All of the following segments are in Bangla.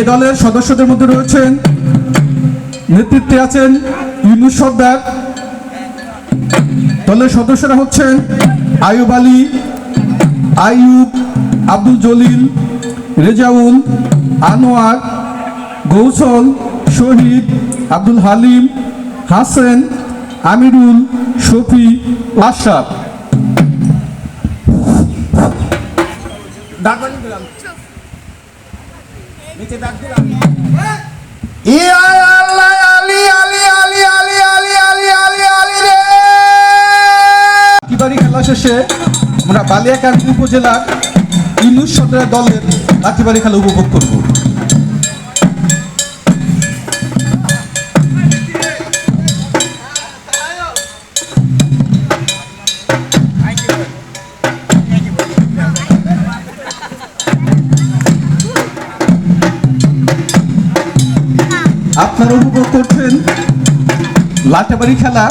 এ দলের সদস্যদের মধ্যে রয়েছেন নেতৃত্বে আছেন ইউনুস সর্দার। দলের সদস্যরা হচ্ছেন আয়ুব আলী, আইয়ুব আব্দুল জলিল, রেজাউল, আনোয়ার, গৌসল, শহীদ আব্দুল হালিম, হাসেন, আমিরুল, শফি, আশরাফ। খেলা শেষে আমরা বালিয়াকান্দি উপজেলার ইনুস সদরের দলের লাঠিবাড়ি খেলা উপভোগ করব। আপনারা উপভোগ করছেন? লাঠিবাড়ি খেলা,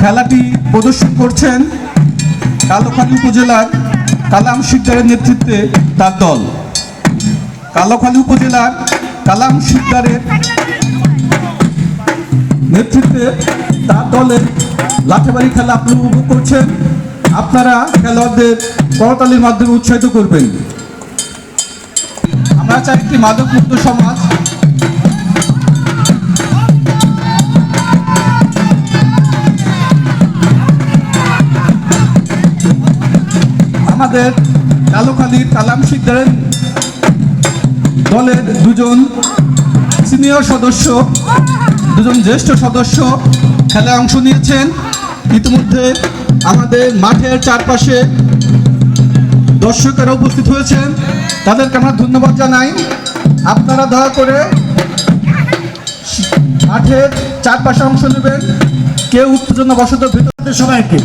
খেলাটি প্রদর্শন করছেন কালোখালী উপজেলার কালাম শিকদারের নেতৃত্বে তার দল। কালোখালী উপজেলার কালাম শিকদারের নেতৃত্বে তার দলের লাঠিবাড়ি খেলা আপনি উপভোগ করছেন। আপনারা খেলোয়াড়দের করতালির মাধ্যমে উৎসাহিত করবেন। আমরা চাই একটি মাদক মুক্ত সমাজ আমাদের কালোখালীর কালাম শিকদারের দলের দুজন সিনিয়র সদস্য, দুজন জ্যেষ্ঠ সদস্য খেলায় অংশ নিয়েছেন। ইতিমধ্যে আমাদের মাঠের চারপাশে দর্শকেরা উপস্থিত হয়েছেন। তাদেরকে আমরা ধন্যবাদ জানাই। আপনারা দয়া করে মাঠের চারপাশে অংশ নেবেন। কেউ উত্তেজনা বসত ভিতরে সবাইকে।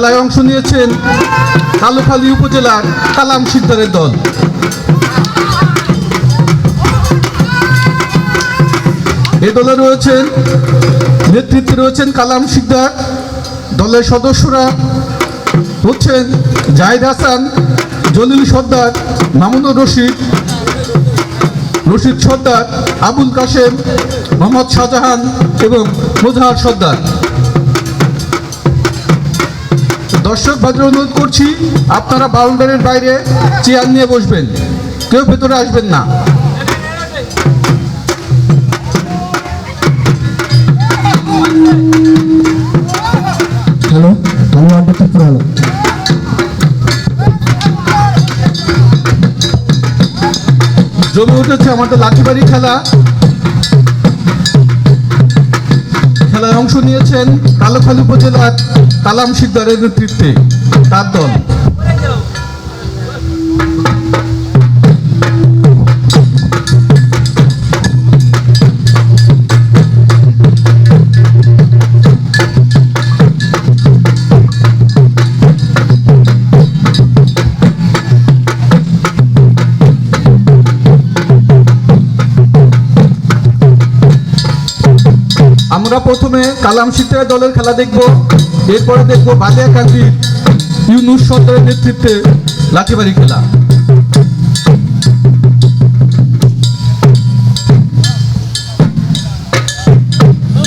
খেলায় অংশ নিয়েছেন কালুখালী উপজেলার কালাম সিদ্দারের দল। এ দলে রয়েছেন, নেতৃত্বে রয়েছেন কালাম সিকদার দলের সদস্যরা হচ্ছেন জাহিদ হাসান, জলিল সর্দার, মামুনুর রশিদ রশিদ সর্দার, আবুল কাশেম, মোহাম্মদ শাহজাহান এবং মোজাহার সর্দার। দর্শক ভাইদের অনুরোধ করছি আপনারা বাউন্ডারির বাইরে চেয়ার নিয়ে বসবেন। কেউ ভেতরে আসবেন না। হ্যালো ধন্যবাদ জমে উঠেছে আমাদের লাঠিবাড়ি খেলা। অংশ নিয়েছেন কালোখালী উপজেলার কালাম শিকদারের নেতৃত্বে তার দল। আমরা প্রথমে কালাম শিকদার দলের খেলা দেখব। এরপরে দেখব বালিয়াকান্দির ইউনুস সর্দারের নেতৃত্বে লাঠিবাড়ি খেলা।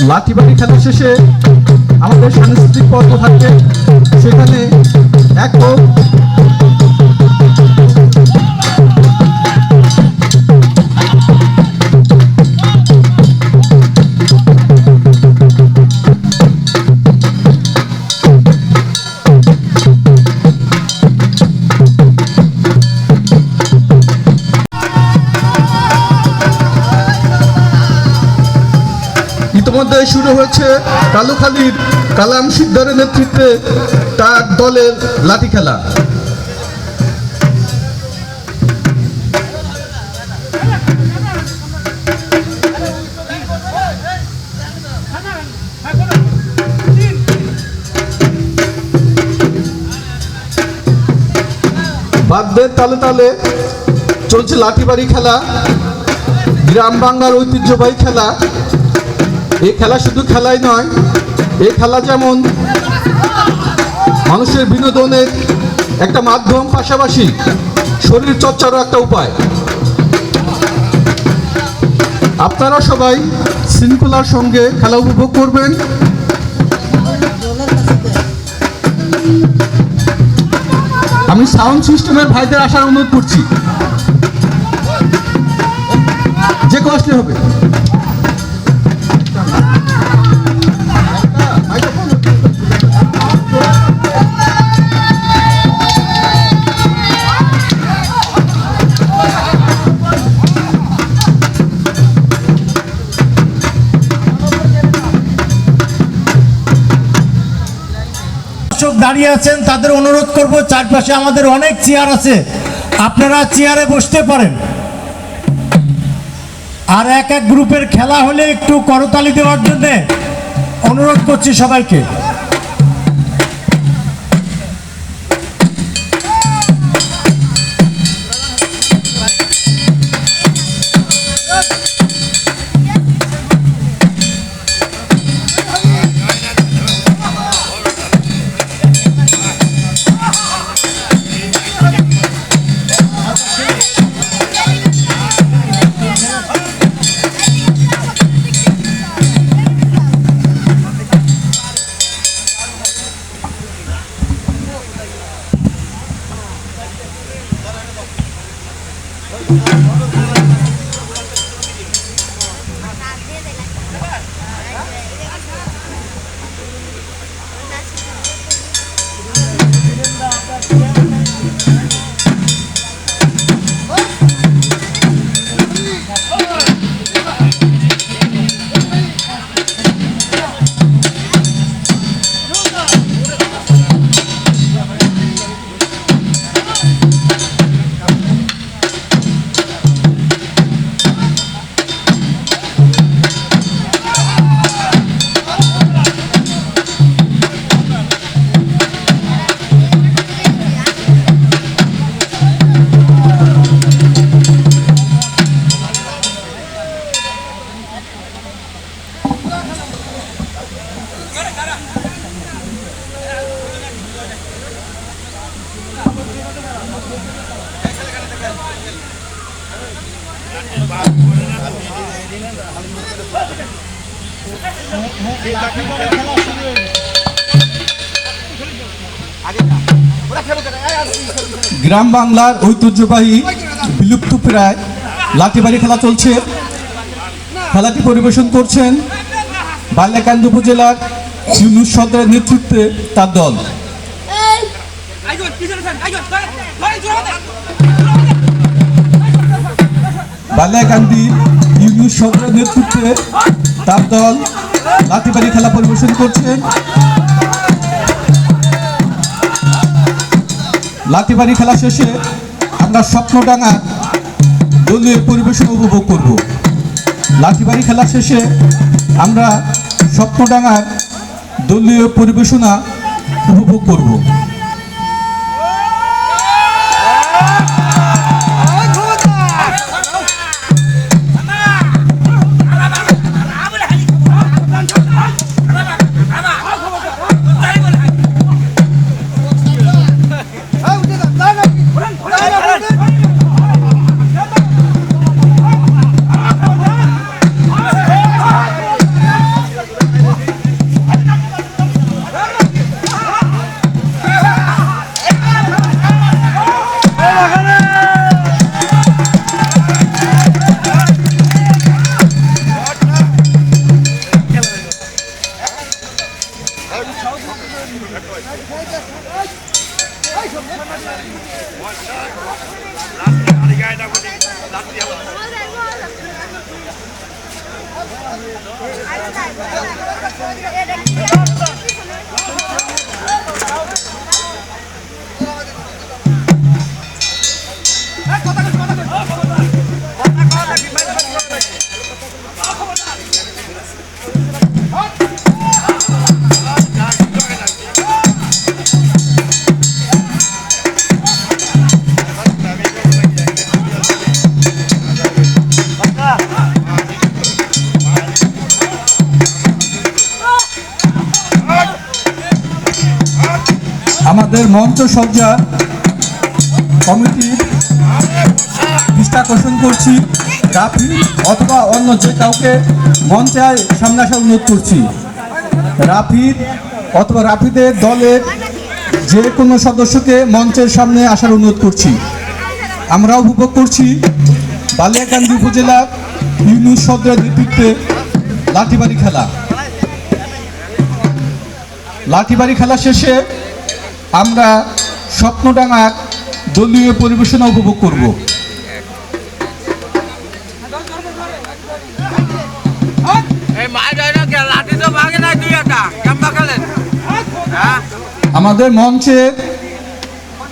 লাঠিবাড়ি খেলা শেষে আমাদের সাংস্কৃতিক পর্ব থাকবে সেখানে একক ইতিমধ্যে শুরু হয়েছে কালুখালীর কালাম সিদ্ধারের নেতৃত্বে তার দলের লাঠি খেলা। বাদ্যের তালে তালে চলছে লাঠিবাড়ি খেলা, গ্রাম বাংলার ঐতিহ্যবাহী খেলা। এই খেলা শুধু খেলাই নয়, এই খেলা যেমন মানুষের বিনোদনের একটা মাধ্যম, পাশাপাশি শরীর চর্চারও একটা উপায়। আপনারা সবাই শৃঙ্খলার সঙ্গে খেলা উপভোগ করবেন। আমি সাউন্ড সিস্টেমের ভাইদের আসার অনুরোধ করছি। যে কষ্টে হবে। দাঁড়িয়ে আছেন, তাদের অনুরোধ করব, চারপাশে আমাদের অনেক চেয়ার আছে। আপনারা চেয়ারে বসতে পারেন। আর এক এক গ্রুপের খেলা হলে একটু করতালি দেওয়ার জন্য অনুরোধ করছি সবাইকে। গ্রাম বাংলার ঐতিহ্যবাহী বিলুপ্ত প্রায় লাঠিবাড়ি খেলা চলছে। খেলাটি পরিবেশন করছেন বাল্যাকান্দ উপজেলার ইউনুস সদরের নেতৃত্বে তার দল। বাল্যাকান্দি ইউনুস সদরের নেতৃত্বে তার দল লাঠিবাড়ি খেলা পরিবেশন করছেন। লাঠিবাড়ি খেলা শেষে আমরা স্বপ্নডাঙ্গা দলীয় পরিবেশন উপভোগ করব। লাঠিবাড়ি খেলা শেষে আমরা স্বপ্নডাঙ্গার দলীয় পরিবেশনা উপভোগ করব। সজ্জার কমিটির দৃষ্টি করছি, রাফি অথবা অন্য যে কাউকে মঞ্চে সামনে আসার অনুরোধ করছি। রাফিদ অথবা রাফিদের দলের যে কোনো সদস্যকে মঞ্চের সামনে আসার অনুরোধ করছি। আমরা উপভোগ করছি বালিয়াকান্দি উপজেলার ইউনুস সদরের নেতৃত্বে লাঠিবাড়ি খেলা। লাঠিবাড়ি খেলা শেষে আমরা স্বপ্নডাঙ্গার দলীয় পরিবেশনা উপভোগ করব। হ্যাঁ? আমাদের মঞ্চে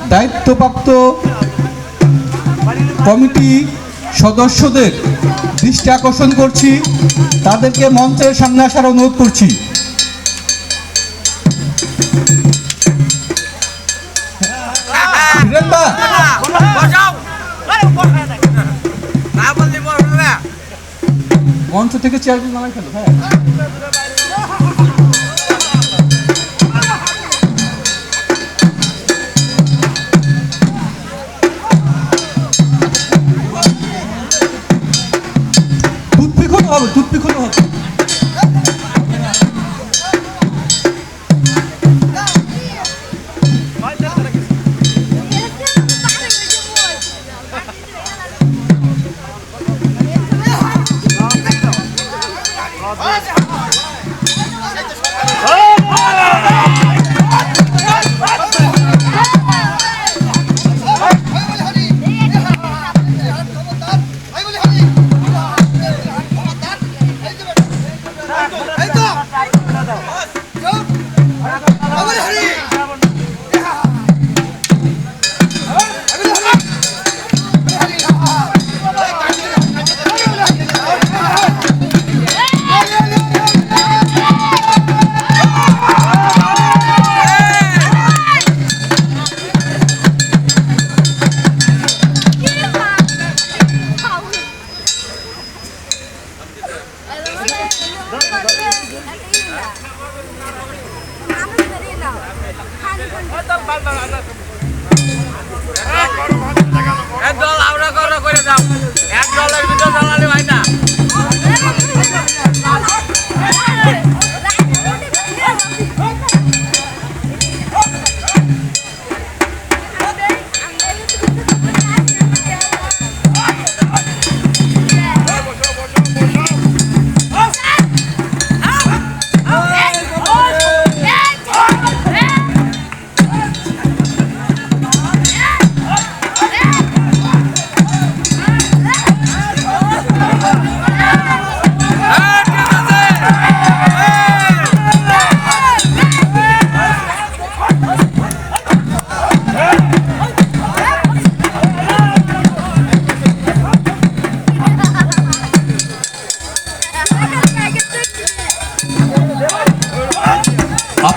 দায়িত্বপ্রাপ্ত কমিটি সদস্যদের দৃষ্টি আকর্ষণ করছি। তাদেরকে মঞ্চের সামনে আসার অনুরোধ করছি। মঞ্চ থেকে চেয়ারগুলো নামাই ফেলো হ্যাঁ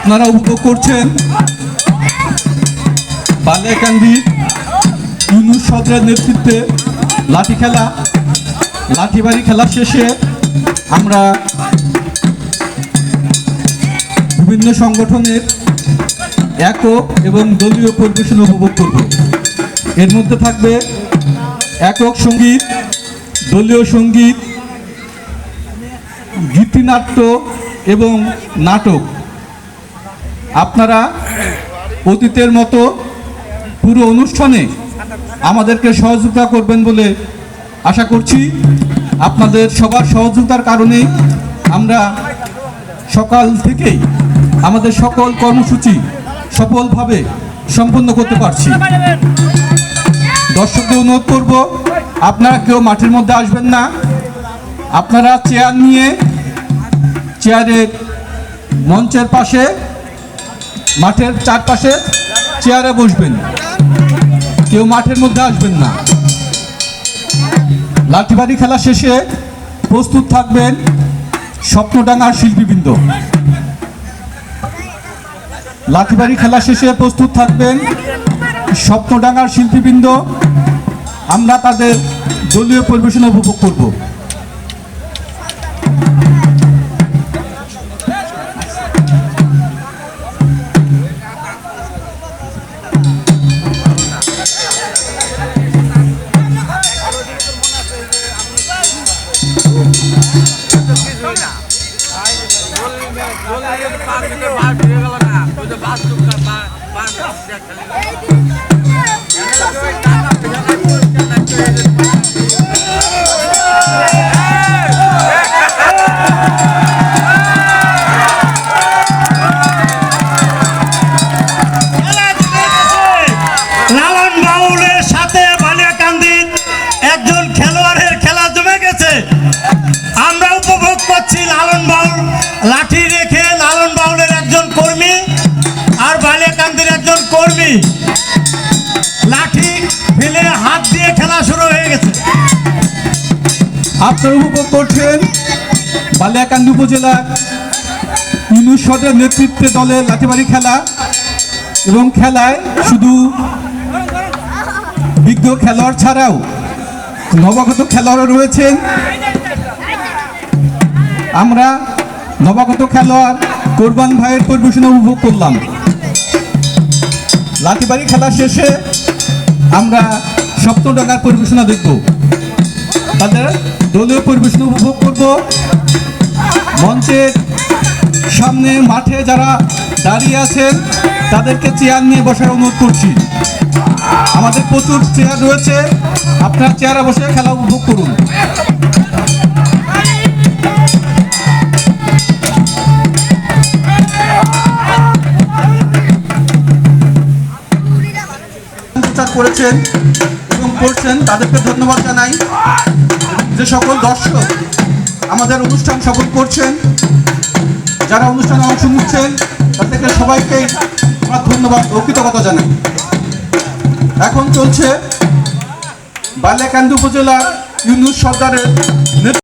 আপনারা উপভোগ করছেন? বালিয়াকান্দি ইউনুস সদরের নেতৃত্বে লাঠি খেলা, লাঠিবাড়ি খেলা শেষে আমরা বিভিন্ন সংগঠনের একক এবং দলীয় পরিবেশন উপভোগ করব। এর মধ্যে থাকবে একক সংগীত, দলীয় সংগীত গীতিনাট্য এবং নাটক। আপনারা অতীতের মতো পুরো অনুষ্ঠানে আমাদেরকে সহযোগিতা করবেন বলে আশা করছি। আপনাদের সবার সহযোগিতার কারণে আমরা সকাল থেকেই আমাদের সকল কর্মসূচি সফলভাবে সম্পন্ন করতে পারছি। দর্শকদের অনুরোধ করব, আপনারা কেউ মাঠের মধ্যে আসবেন না। আপনারা চেয়ার নিয়ে, চেয়ারের মঞ্চের পাশে মাঠের চারপাশে চেয়ারে বসবেন। কেউ মাঠের মধ্যে আসবেন না। লাঠিবাড়ি খেলা শেষে প্রস্তুত থাকবেন স্বপ্নডাঙ্গার শিল্পীবৃন্দ। লাঠিবাড়ি খেলা শেষে প্রস্তুত থাকবেন স্বপ্নডাঙ্গার শিল্পীবৃন্দ। আমরা তাদের দলীয় পরিবেশনা উপভোগ করব। না আপনারা উপভোগ করছেন বালিয়াকান্দি উপজেলা ইউনুস সদের নেতৃত্বে দলের লাঠিবাড়ি খেলা এবং খেলায় শুধু বিজ্ঞ খেলোয়াড় ছাড়াও নবাগত খেলোয়াড়ও রয়েছেন আমরা নবাগত খেলোয়াড় কোরবান ভাইয়ের পরিবেশনা উপভোগ করলাম। লাঠিবাড়ি খেলা শেষে আমরা সপ্তডাঙ্গার পরিবেশনা দেখব। তাদের দলীয় পরিবেশন উপভোগ করব। মঞ্চের সামনে মাঠে যারা দাঁড়িয়ে আছেন, তাদেরকে চেয়ার নিয়ে বসার অনুরোধ করছি। আমাদের প্রচুর চেয়ার রয়েছে, আপনার চেয়ারে বসে খেলা উপভোগ করুন। করেছেন এবং করছেন, তাদেরকে ধন্যবাদ জানাই। যে সকল দর্শক আমাদের অনুষ্ঠান সফল করছেন, যারা অনুষ্ঠানে অংশ নিচ্ছেন তাদেরকে সবাইকে আমার ধন্যবাদ ও কৃতজ্ঞতা জানাই। এখন চলছে বাল্যাকান্দি উপজেলা ইউনুস নেতৃত্বে